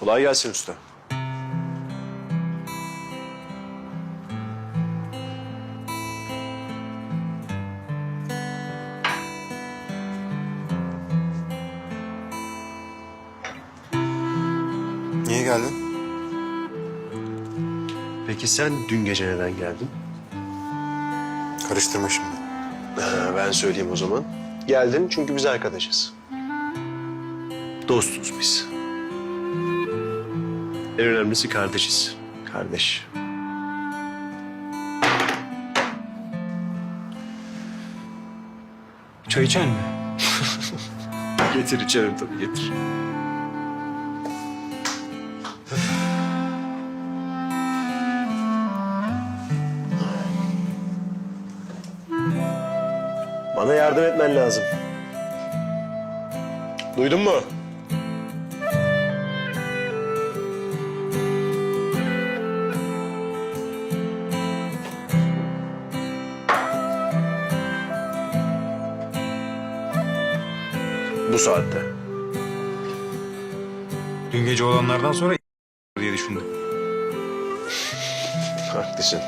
Kolay gelsin usta. Niye geldin? Peki sen dün gece neden geldin? Karıştırma şimdi. Ha, ben söyleyeyim o zaman. Geldin çünkü biz arkadaşız. Dostuz biz. En önemlisi kardeşiz. Kardeş. Çay içen mi? Getir içerim tabii getir. Bana yardım etmen lazım. Duydun mu? Bu saatte. Dün gece olanlardan sonra diye düşündüm. Haklısın.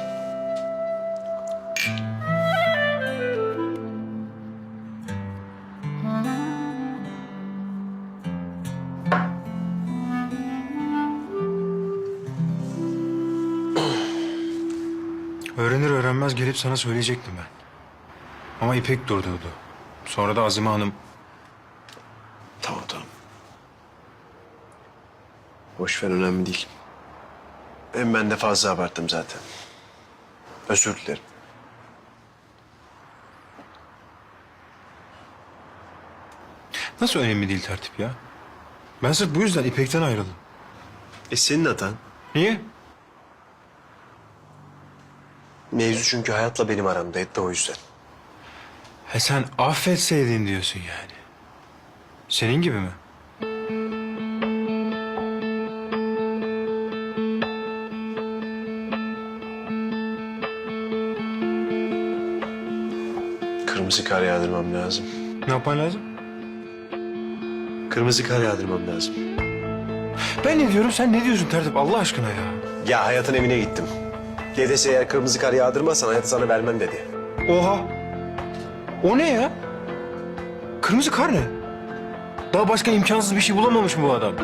Öğrenir öğrenmez gelip sana söyleyecektim ben. Ama İpek durdurdu. Sonra da Azime Hanım Tamam tamam. Boş ver önemli değil. Hem ben de fazla abarttım zaten. Özür dilerim. nasıl önemli değil tertip ya? Ben sırf bu yüzden İpek'ten ayrıldım. E senin hatan. Niye? Mevzu çünkü hayatla benim aramda etti o yüzden. He sen affetseydin diyorsun yani. Senin gibi mi? Kırmızı kar yağdırmam lazım. Ne yapman lazım? Kırmızı kar yağdırmam lazım. Ben ne diyorum sen ne diyorsun tertip Allah aşkına ya? Ya hayatın evine gittim. Dedesi eğer kırmızı kar yağdırmazsan hayatı sana vermem dedi. Oha. O ne ya? Kırmızı kar ne? Daha başka imkansız bir şey bulamamış mı bu adam?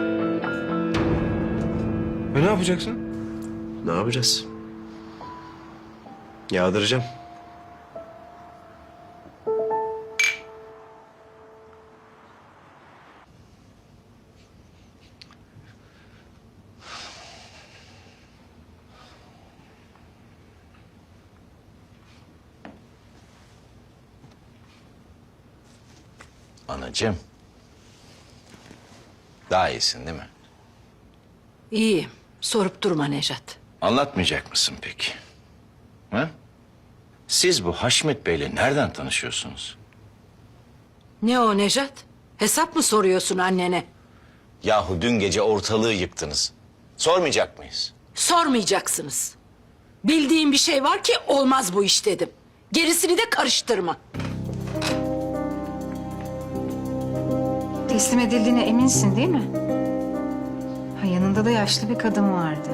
Ve ne yapacaksın? Ne yapacağız? Yağdıracağım. Anacığım. Daha iyisin değil mi? İyiyim. Sorup durma Nejat. Anlatmayacak mısın peki? Ha? Siz bu Haşmet Bey'le nereden tanışıyorsunuz? Ne o Nejat? Hesap mı soruyorsun annene? Yahu dün gece ortalığı yıktınız. Sormayacak mıyız? Sormayacaksınız. Bildiğim bir şey var ki olmaz bu iş dedim. Gerisini de karıştırma. Teslim edildiğine eminsin değil mi? Ha, yanında da yaşlı bir kadın vardı.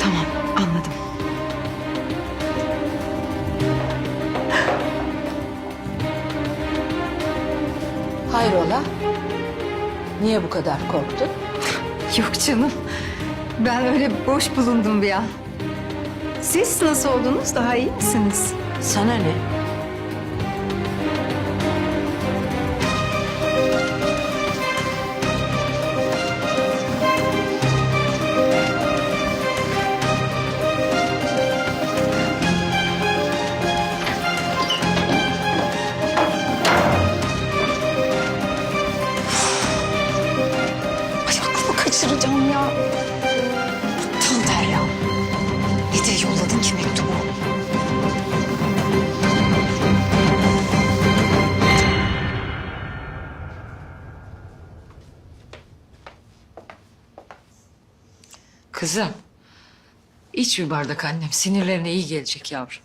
Tamam, anladım. Hayrola? Niye bu kadar korktun? Yok canım. Ben öyle boş bulundum bir an. Siz nasıl oldunuz? Daha iyi misiniz? Sana ne? Aklımı kaçıracağım ya. Aptal Derya. Ne diye yolladın ki mektubu? Kızım. iç bir bardak annem. Sinirlerine iyi gelecek yavrum.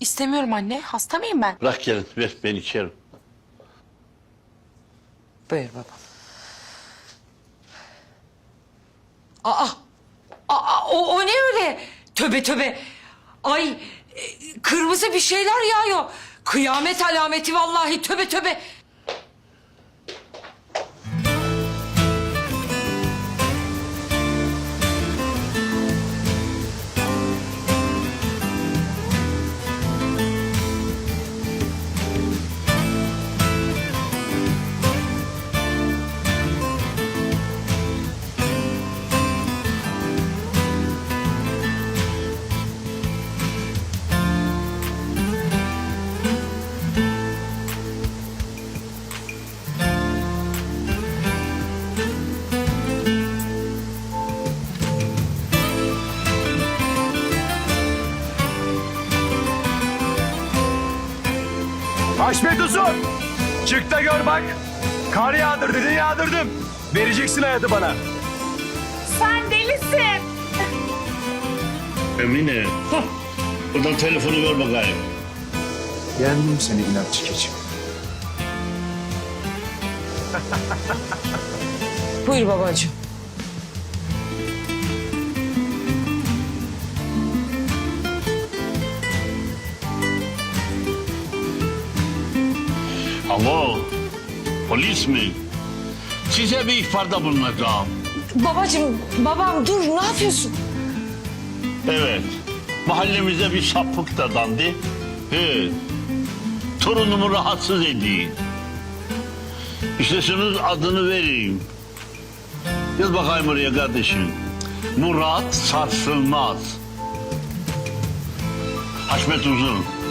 İstemiyorum anne. Hasta mıyım ben? Bırak gelin ver ben içerim. Buyur babam. Aa, aa o, o ne öyle? Töbe töbe. Ay e, kırmızı bir şeyler yağıyor. Kıyamet alameti vallahi töbe töbe. Haşmet Uzun! Çık da gör bak. Kar yağdır dedin yağdırdım. Vereceksin hayatı bana. Emine. Buradan telefonu ver bakayım. Yendim seni inatçı keçi. Buyur babacığım. Alo. Polis mi? Size bir ihbarda bulunacağım. Babacığım, babam dur ne yapıyorsun? Evet. Mahallemize bir sapık da dandı. He. Torunumu rahatsız edin. İsterseniz adını vereyim. Yaz bakayım oraya kardeşim. Murat Sarsılmaz. Haşmet Uzun.